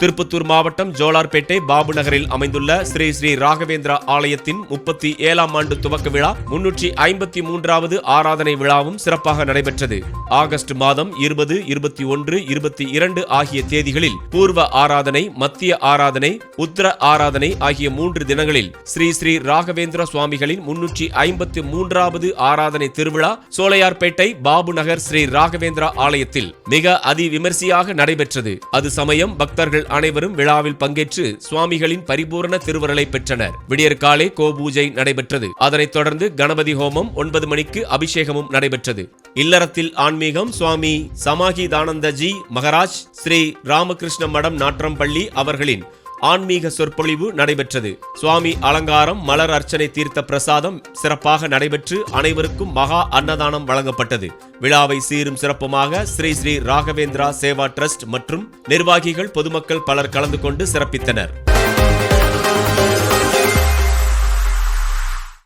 திருப்பத்தூர் மாவட்டம் ஜோலார்பேட்டை பாபு நகரில் அமைந்துள்ள ஸ்ரீ ஸ்ரீ ராகவேந்திரா ஆலயத்தின் முப்பத்தி ஏழாம் ஆண்டு துவக்க விழா முன்னூற்றி ஐம்பத்தி மூன்றாவது ஆராதனை விழாவும் சிறப்பாக நடைபெற்றது. ஆகஸ்ட் மாதம் இருபது இருபத்தி ஒன்று இருபத்தி இரண்டு ஆகிய தேதிகளில் பூர்வ ஆராதனை மத்திய ஆராதனை உத்தர ஆராதனை ஆகிய மூன்று தினங்களில் ஸ்ரீ ஸ்ரீ ராகவேந்திர சுவாமிகளின் முன்னூற்றி ஐம்பத்தி மூன்றாவது ஆராதனை திருவிழா சோலையார்பேட்டை பாபு நகர் ஸ்ரீ ராகவேந்திரா ஆலயத்தில் மிக அதிவிமர்சையாக நடைபெற்றது. அது சமயம் பக்தர்கள் அனைவரும் விழாவில் பங்கேற்று சுவாமிகளின் பரிபூரண திருவருளை பெற்றனர். விடியற்காலை கோபூஜை நடைபெற்றது. அதனைத் தொடர்ந்து கணபதி ஹோமம் ஒன்பது மணிக்கு அபிஷேகமும் நடைபெற்றது. இல்லறத்தில் ஆன்மீகம் சுவாமி சமாஹிதானந்தஜி மகராஜ் ஸ்ரீ ராமகிருஷ்ண மடம் நாற்றம்பள்ளி அவர்களின் ஆன்மீக சொற்பொழிவு நடைபெற்றது. சுவாமி அலங்காரம் மலர் அர்ச்சனை தீர்த்த பிரசாதம் சிறப்பாக நடைபெற்று அனைவருக்கும் மகா அன்னதானம் வழங்கப்பட்டது. விழாவை சீரும் சிறப்புமாக ஸ்ரீ ஸ்ரீ ராகவேந்திரா சேவா டிரஸ்ட் மற்றும் நிர்வாகிகள் பொதுமக்கள் பலர் கலந்து கொண்டு சிறப்பித்தனர்.